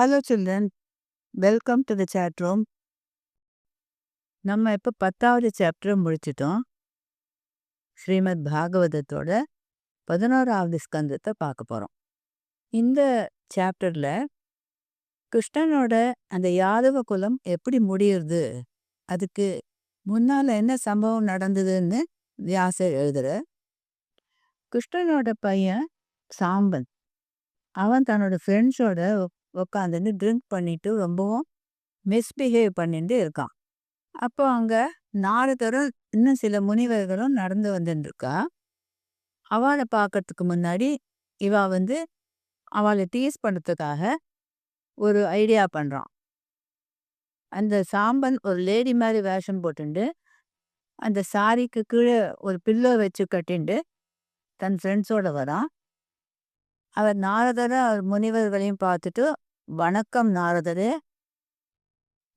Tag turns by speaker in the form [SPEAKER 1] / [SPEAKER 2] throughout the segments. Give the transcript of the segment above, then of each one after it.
[SPEAKER 1] Hello children welcome to the chat room நம்ம இப்போ பத்தாவது சாப்டர் முடிச்சிட்டோம். ஸ்ரீமத் பாகவதத்தோட பதினோராவது ஸ்கந்தத்தை பார்க்க போகிறோம் இந்த சாப்டரில் கிருஷ்ணனோட அந்த யாதவ குலம் எப்படி முடியுது அதுக்கு முன்னால் என்ன சம்பவம் நடந்ததுன்னு வியாசர் எழுதுற கிருஷ்ணனோட பையன் சாம்பன். அவன் தன்னோட ஃப்ரெண்ட்ஸோட உக்காந்துன்னு ட்ரிங்க் பண்ணிட்டு ரொம்பவும் மிஸ்பிஹேவ் பண்ணிட்டு இருக்கான். அப்போ அங்கே நாரதரும் இன்னும் சில முனிவர்களும் நடந்து வந்துட்டுருக்கா அவளை பார்க்கறதுக்கு முன்னாடி இவா வந்து அவளை டீஸ் பண்ணுறதுக்காக ஒரு ஐடியா பண்ணுறான் அந்த சாம்பன் ஒரு லேடி மாதிரி வேஷம் போட்டுண்டு அந்த சாரிக்கு கீழே ஒரு பில்லோ வச்சு கட்டிண்டு தன் ஃப்ரெண்ட்ஸோட வரான். அவர் நாரதரை அவர் முனிவர்களையும் பார்த்துட்டு வணக்கம் நாரதரே.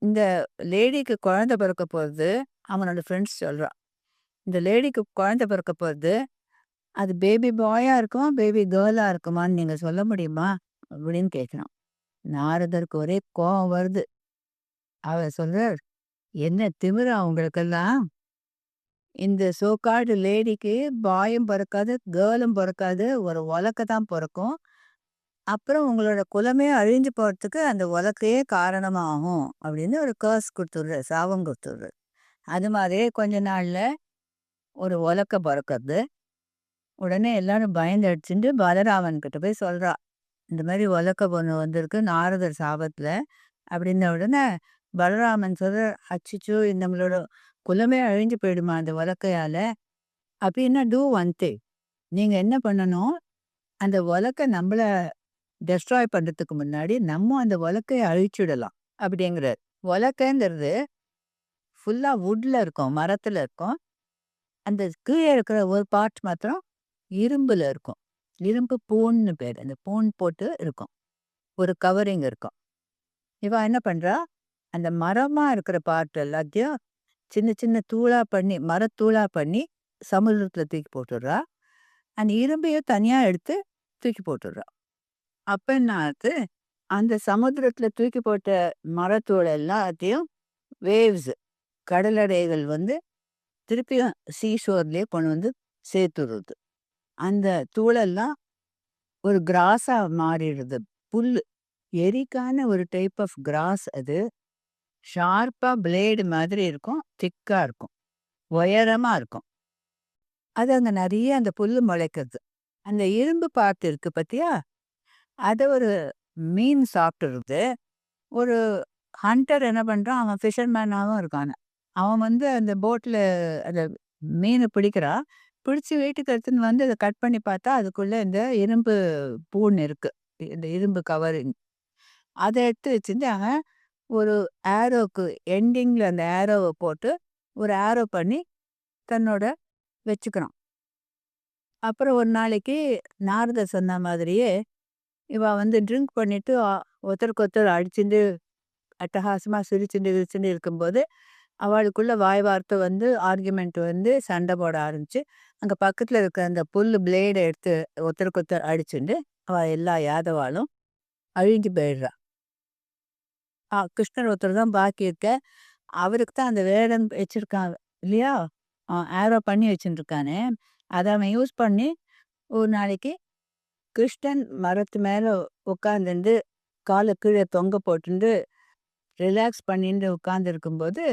[SPEAKER 1] இந்த லேடிக்கு குழந்தை பிறக்க போகிறது அவனோட ஃப்ரெண்ட்ஸ் சொல்கிறான் இந்த லேடிக்கு குழந்தை பிறக்க போகிறது அது பேபி பாயாக இருக்குமா பேபி கேர்ளாக இருக்குமான்னு நீங்கள் சொல்ல முடியுமா அப்படின்னு கேட்குறான். நாரதருக்கு ஒரே கோபம் வருது. அவர் சொல்கிறார் என்ன திமிரா அவங்களுக்கெல்லாம் இந்த சோக்காடு லேடிக்கு பாயும் பிறக்காது கேர்ளும் பிறக்காது ஒரு உலக்க தான் பிறக்கும். அப்புறம் உங்களோட குலமே அழிஞ்சு போகிறதுக்கு அந்த உலக்கையே காரணமாகும் அப்படின்னு ஒரு கேர்ஸ் கொடுத்துட்ற சாபம் கொடுத்துட்ற அது மாதிரியே கொஞ்ச நாளில் ஒரு உலக்க பிறக்கிறது. உடனே எல்லாரும் பயந்து அடிச்சுட்டு பலராமன் கிட்ட போய் சொல்கிறா இந்த மாதிரி உலக்க பொண்ணு வந்திருக்கு நாரதர் சாபத்தில். அப்படின்ன உடனே பலராமன் சொல்ற அச்சிச்சோ நம்மளோட குலமே அழிஞ்சு போயிடுமா அந்த உலக்கையால? அப்படின்னா டூ ஒன் திங் நீங்கள் என்ன பண்ணணும்? அந்த உலக்கை நம்மளை டெஸ்ட்ராய் பண்ணுறதுக்கு முன்னாடி நம்ம அந்த உலக்கையை அழிச்சுடலாம். அப்படிங்கிறார். உலக்கைங்கிறது ஃபுல்லாக வுட்டில் இருக்கும் மரத்தில் இருக்கும். அந்த கீழே இருக்கிற ஒரு பார்ட் மாத்திரம் இரும்பில் இருக்கும். இரும்பு பூன்னு பேர். அந்த பூன் போட்டு இருக்கும். ஒரு கவரிங் இருக்கும். இவன் என்ன பண்ணுறா அந்த மரமாக இருக்கிற பார்ட் எல்லாத்தையும் சின்ன சின்ன தூளாக பண்ணி மரத்தூளாக பண்ணி சமுதிரத்தில் தூக்கி போட்டுடுறா. அந்த இரும்பையும் தனியாக எடுத்து தூக்கி போட்டுடுறா. அப்போ என்ன ஆகுது அந்த சமுத்திரத்தில் தூக்கி போட்ட மரத்தூள் எல்லாத்தையும் வேவ்ஸ் கடலடைகள் வந்து திருப்பியும் சீஷோர்லேயே கொண்டு வந்து சேர்த்துடுறது. அந்த தூளெல்லாம் ஒரு கிராஸாக மாறிடுது. புல் எரிக்கான ஒரு டைப் ஆஃப் கிராஸ் அது. ஷார்ப்பாக பிளேடு மாதிரி இருக்கும். திக்காக இருக்கும். உயரமாக இருக்கும். அது அங்கே நிறைய அந்த புல் முளைக்கிறது அந்த இரும்பு பார்த்து இருக்கு பார்த்தியா அதை ஒரு மீன் சாப்பிட்டுருது. ஒரு ஹண்டர் என்ன பண்ணுறான் அவன் ஃபிஷர்மேனாகவும் இருக்கான். அவன் வந்து அந்த போட்டில் அந்த மீனை பிடிக்கிறா. பிடிச்சி வீட்டுக்கு எடுத்துன்னு வந்து அதை கட் பண்ணி பார்த்தா அதுக்குள்ளே இந்த இரும்பு பூன் இருக்குது இந்த இரும்பு கவரிங் அதை எடுத்து வச்சுட்டு அவன் ஒரு ஆரோக்கு எண்டிங்கில் அந்த ஏரோவை போட்டு ஒரு ஏரோ பண்ணி தன்னோட வச்சுக்கிறான் அப்புறம் ஒரு நாளைக்கு நாரத சொன்ன மாதிரியே இவ வந்து ட்ரிங்க் பண்ணிட்டு ஒருத்தருக்கு ஒருத்தர் அடிச்சுட்டு அட்டகாசமாக சிரிச்சுட்டு விரிச்சுட்டு இருக்கும்போது அவளுக்குள்ள வாய் வார்த்தை வந்து ஆர்குமெண்ட் வந்து சண்டை போட ஆரம்பிச்சு அங்கே பக்கத்தில் இருக்கிற அந்த புல் பிளேடை எடுத்து ஒருத்தருக்கு ஒருத்தர் அடிச்சுட்டு அவள் எல்லா யாதவாலும் அழிஞ்சு போயிடுறா. கிருஷ்ணர் ஒருத்தர் தான் பாக்கி இருக்க. அவருக்கு தான் அந்த வேடன் வச்சிருக்கான் இல்லையா? ஆரோ பண்ணி வச்சுருக்கானே அதை அவன் யூஸ் பண்ணி ஒரு நாளைக்கு கிருஷ்ணன் மரத்து மேலே உட்காந்துருந்து காலை கீழே தொங்க போட்டுண்டு ரிலாக்ஸ் பண்ணிட்டு உட்காந்துருக்கும்போது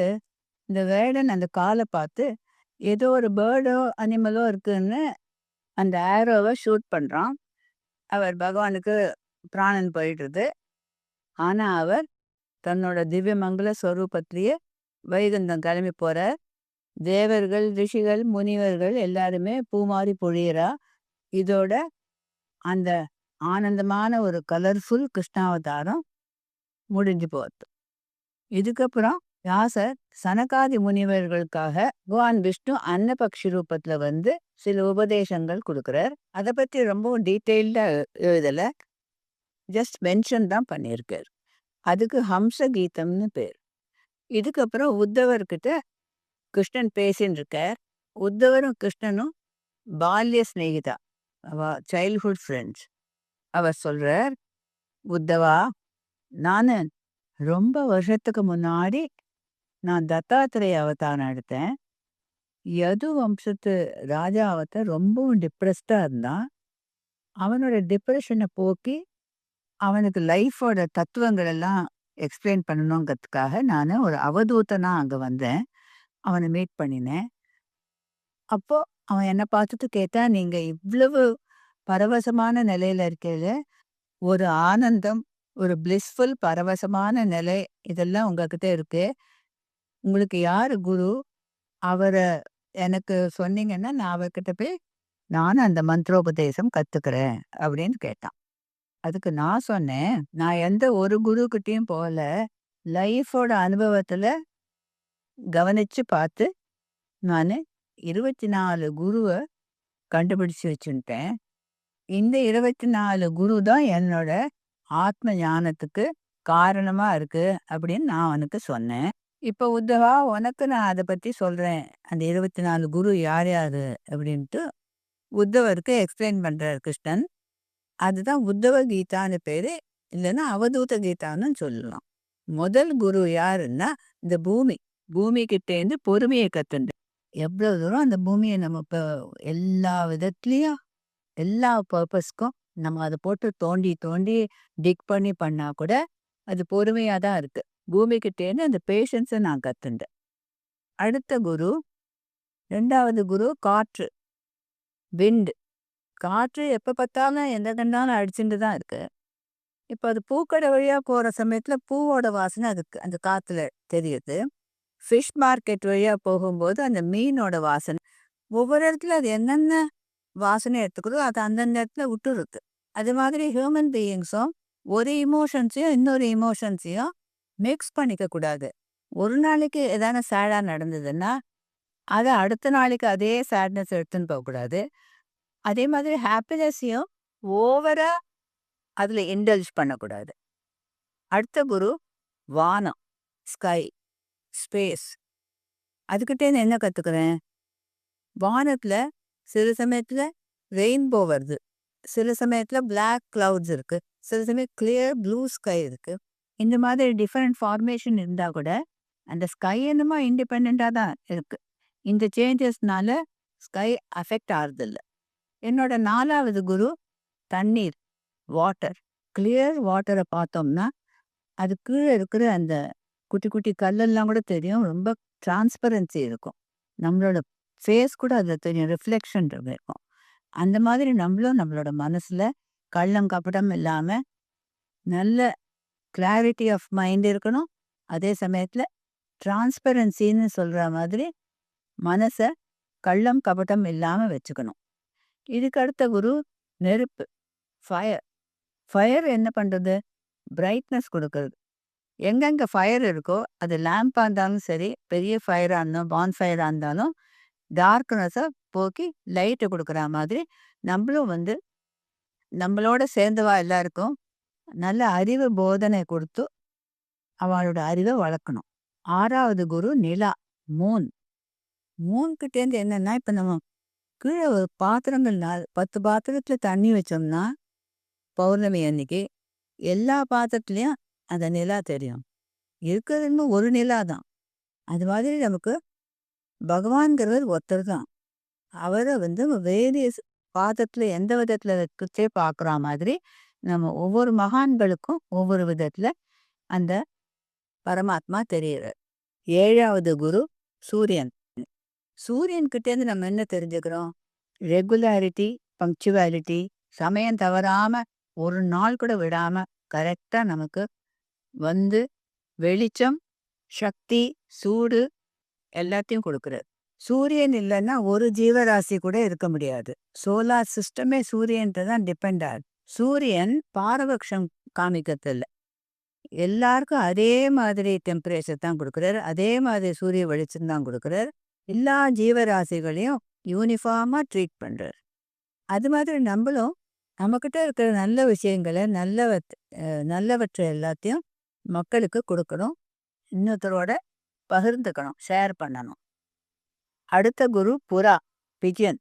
[SPEAKER 1] இந்த வேடன் அந்த காலை பார்த்து ஏதோ ஒரு பேர்டோ அனிமலோ இருக்குன்னு அந்த ஆரோவை ஷூட் பண்ணுறான் அவர் பகவானுக்கு பிராணன் போயிடுறது ஆனால் அவர் தன்னோட திவ்யமங்கல ஸ்வரூபத்திலேயே வைகுந்தம் கிளம்பி போற தேவர்கள் ரிஷிகள் முனிவர்கள் எல்லாருமே பூமாரி பொழியிறா. இதோட அந்த ஆனந்தமான ஒரு கலர்ஃபுல் கிருஷ்ணாவதாரம் முடிஞ்சு போகுது. இதுக்கப்புறம் வியாசர் சனகாதி முனிவர்களுக்காக பகவான் விஷ்ணு அன்னபக்ஷி ரூபத்துல வந்து சில உபதேசங்கள் கொடுக்குறார். அதை பத்தி ரொம்பவும் டீட்டெயில்டா எழுதலை. ஜஸ்ட் மென்ஷன் தான் பண்ணியிருக்கார். அதுக்கு ஹம்ச கீதம்னு பேர் இதுக்கப்புறம் உத்தவர்கிட்ட கிருஷ்ணன் பேசின்னு இருக்கார் உத்தவரும் கிருஷ்ணனும் பால்ய சிநேகிதா அவ சைல்ட்ஹுட் ஃப்ரெண்ட்ஸ் அவர் சொல்றார் உத்தவா நான் ரொம்ப வருஷத்துக்கு முன்னாடி நான் தத்தாத்திரேய அவதாரம் எடுத்தேன். யது வம்சத்து ராஜா அவத்த ரொம்பவும் டிப்ரெஸ்டா இருந்தான். அவனோட டிப்ரெஷனை போக்கி, அவனுக்கு லைஃபோட தத்துவங்கள் எல்லாம் எக்ஸ்பிளைன் பண்ணணுங்கிறதுக்காக நான் ஒரு அவதூத்தனாக அங்கே வந்தேன். அவனை மீட் பண்ணினேன். அப்போ அவன் என்னை பார்த்துட்டு கேட்டான், "நீங்க இவ்வளவு பரவசமான நிலையில இருக்கையில, ஒரு ஆனந்தம், ஒரு பிளிஸ்ஃபுல் பரவசமான நிலை இதெல்லாம் உங்ககிட்ட இருக்கு. உங்களுக்கு யார் குரு? அவரை எனக்கு சொன்னீங்கன்னா, நான் அவர்கிட்ட போய் நானும் அந்த மந்திரோபதேசம் கத்துக்கிறேன்." அப்படின்னு கேட்டான். அதுக்கு நான் சொன்னேன், "நான் எந்த ஒரு குருக்கிட்டையும் போகல. லைஃபோட அனுபவத்துல கவனிச்சு பார்த்து, நானு 24 குருவ கண்டுபிடிச்சு வச்சுன்ட்டேன். இந்த 24 குரு தான் என்னோட ஆத்ம ஞானத்துக்கு காரணமா இருக்கு." அப்படின்னு நான் அவனுக்கு சொன்னேன். இப்ப உத்தவா உனக்கு நான் அத பத்தி சொல்றேன். அந்த 24 குரு யார் யாரு? அப்படின்ட்டு உத்தவருக்கு எக்ஸ்பிளைன் பண்றார் கிருஷ்ணன். அதுதான் உத்தவ கீதான்னு பேரு. இல்லைன்னா அவதூத கீதான்னு சொல்லலாம். முதல் குரு யாருன்னா, இந்த பூமி. பூமி கிட்டேருந்து பொறுமையை கத்துண்டு. எவ்வளவு தூரம் அந்த பூமிய நம்ம இப்ப எல்லா விதத்துலயும், எல்லா பர்பஸ்க்கும் நம்ம அத போட்டு தோண்டி, தோண்டி டிக் பண்ணி பண்ணா கூட, அது பொறுமையா தான் இருக்கு. பூமி கிட்டேருந்து அந்த பேஷன்ஸ நான் கற்றுண்டேன் அடுத்த குரு ரெண்டாவது குரு காற்று. விண்டு காற்று எப்ப பார்த்தாலும் எந்த கண்டாலும் அடிச்சுண்டு தான் இருக்கு. இப்ப அது பூக்கடை வழியா போற சமயத்துல பூவோட வாசனை அதுக்கு அந்த காத்துல தெரியுது. ஃபிஷ் மார்க்கெட் வழியா போகும்போது அந்த மீனோட வாசனை. ஒவ்வொரு இடத்துல அது என்னென்ன வாசனை எடுத்துக்குதோ, அத அந்தந்த இடத்துல விட்டுருது. அது மாதிரி ஹியூமன் பீயிங்ஸும் ஒரு இமோஷன்ஸையும் இன்னொரு இமோஷன்ஸையும் மிக்ஸ் பண்ணிக்க கூடாது. ஒரு நாளைக்கு எதான சேடா நடந்ததுன்னா, அத அடுத்த நாளைக்கு அதே சேட்னஸ் எடுத்துன்னு போகக்கூடாது. அதே மாதிரி ஹாப்பினஸையும் ஓவரா அதுல இண்டல்ஜ் பண்ணக்கூடாது. அடுத்த குரு வானம். ஸ்கை. ஸ்பேஸ். அதுகிட்டேருந்து என்ன கற்றுக்கிறேன் வானத்துல சில சமயத்துல ரெயின்போ வருது. சில சமயத்துல பிளாக் கிளவுட்ஸ் இருக்கு. சில சமயம் கிளியர் ப்ளூ ஸ்கை இருக்கு. இந்த மாதிரி டிஃப்ரெண்ட் ஃபார்மேஷன் இருந்தா கூட, அந்த ஸ்கை என்னமோ இண்டிபெண்ட்டாக தான் இருக்கு. இந்த சேஞ்சஸ்னால ஸ்கை அஃபெக்ட் ஆறதில்ல. என்னோட நாலாவது குரு தண்ணீர். வாட்டர். கிளியர் வாட்டர பார்த்தோம்னா, அது கீழ இருக்கிற அந்த குட்டி, குட்டி கல்லெல்லாம் கூட தெரியும். ரொம்ப டிரான்ஸ்பரன்சி இருக்கும். நம்மளோட ஃபேஸ் கூட அதுல தெரியும். ரிஃப்ளெக்ஷன் இருக்கும். அந்த மாதிரி நம்மளும் நம்மளோட மனசுல கள்ளம், கபடம் இல்லாம, நல்ல கிளாரிட்டி ஆஃப் மைண்ட் இருக்கணும். அதே சமயத்துல டிரான்ஸ்பரன்சின்னு சொல்கிற மாதிரி, மனச கள்ளம், கபடம் இல்லாம வச்சுக்கணும். இதுக்கு அடுத்த குரு நெருப்பு. ஃபயர். ஃபயர் என்ன பண்றது? பிரைட்னஸ் குடுக்குறது. எங்கெங்க ஃபயர் இருக்கோ, அது லேம்பா இருந்தாலும் சரி, பெரிய ஃபயரா இருந்தாலும், பான் ஃபயரா இருந்தாலும், டார்க்னஸ போக்கி லைட்டு கொடுக்குற மாதிரி, நம்மளும் வந்து நம்மளோட சேர்ந்தவா எல்லாருக்கும் நல்ல அறிவு போதனை கொடுத்து அவளோட அறிவ வளர்க்கணும். ஆறாவது குரு நிலா. மூன். மூன்கிட்டேருந்து என்னென்னா என்னன்னா, இப்ப நம்ம கீழ ஒரு பாத்திரங்கள் நால் 10 பாத்திரத்துல தண்ணி வச்சோம்னா, பௌர்ணமி அன்னைக்கு, எல்லா பாத்திரத்துலயும் அந்த நிலா தெரியும். இருக்கிறது இன்னும் ஒரு நிலா தான். அது மாதிரி நமக்கு பகவான்கிறவர் ஒருத்தர் தான். அவர வந்து வேரியஸ் பாத்திரத்துல எந்த விதத்துல இருக்கிறதே பார்க்குற மாதிரி, நம்ம ஒவ்வொரு மகான்களுக்கும் ஒவ்வொரு விதத்துல அந்த பரமாத்மா தெரிகிறார் ஏழாவது குரு சூரியன். சூரியன் கிட்டேருந்து நம்ம என்ன தெரிஞ்சுக்கிறோம்? ரெகுலாரிட்டி, பங்க்சுவாலிட்டி, சமயம் தவறாம, ஒரு நாள் கூட விடாம கரெக்டா நமக்கு வந்து வெளிச்சம், சக்தி, சூடு எல்லாத்தையும் குடுக்குறார். சூரியன் இல்லன்னா ஒரு ஜீவராசி கூட இருக்க முடியாது. சோலார் சிஸ்டமே சூரியன்ட்டு தான் டிபெண்ட் ஆகுது. சூரியன் பாரபட்சம் காமிக்கிறதில்ல. எல்லாருக்கும் அதே மாதிரி டெம்பரேச்சர் தான் கொடுக்குறாரு அதே மாதிரி சூரிய வெளிச்சம் தான் கொடுக்குறாரு எல்லா ஜீவராசிகளையும் யூனிஃபார்மா ட்ரீட் பண்றார். அது மாதிரி நம்மளும் நம்மகிட்ட இருக்கிற நல்ல விஷயங்கள, நல்லவத் நல்லவற்றை எல்லாத்தையும் மக்களுக்கு கொடுக்கணும் இன்னொருத்தரோட பகிர்ந்துக்கணும். ஷேர் பண்ணணும். அடுத்த குரு புறா. பிஜியன்.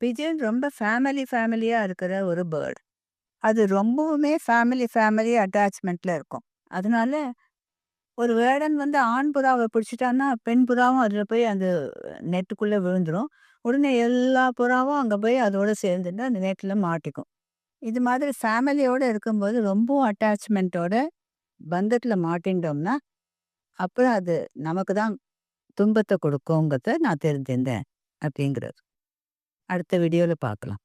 [SPEAKER 1] பிஜியன் ரொம்ப ஃபேமிலி ஃபேமிலியா இருக்கிற ஒரு பேர்ட். அது ரொம்பவுமே ஃபேமிலி ஃபேமிலி அட்டாச்மெண்ட்டில் இருக்கும். அதனால ஒரு வேடன் வந்து ஆண் புறாவை பிடிச்சிட்டான்னா பெண் புறாவும் அதில் போய் அந்த நெட்டுக்குள்ளே விழுந்துடும் உடனே எல்லா புறாவும் அங்கே போய் அதோட சேர்ந்துட்டு அந்த நெட்டில் மாட்டிக்கும். இது மாதிரி ஃபேமிலியோடு இருக்கும்போது ரொம்பவும் அட்டாச்மெண்ட்டோட பந்தத்தில் மாட்டின்ட்டோம்னா அப்புறம் அது நமக்கு தான் துன்பத்தை கொடுக்குங்கிறத நான் தெரிஞ்சிருந்தேன் அப்படிங்கிறது அடுத்த வீடியோவில் பார்க்கலாம்.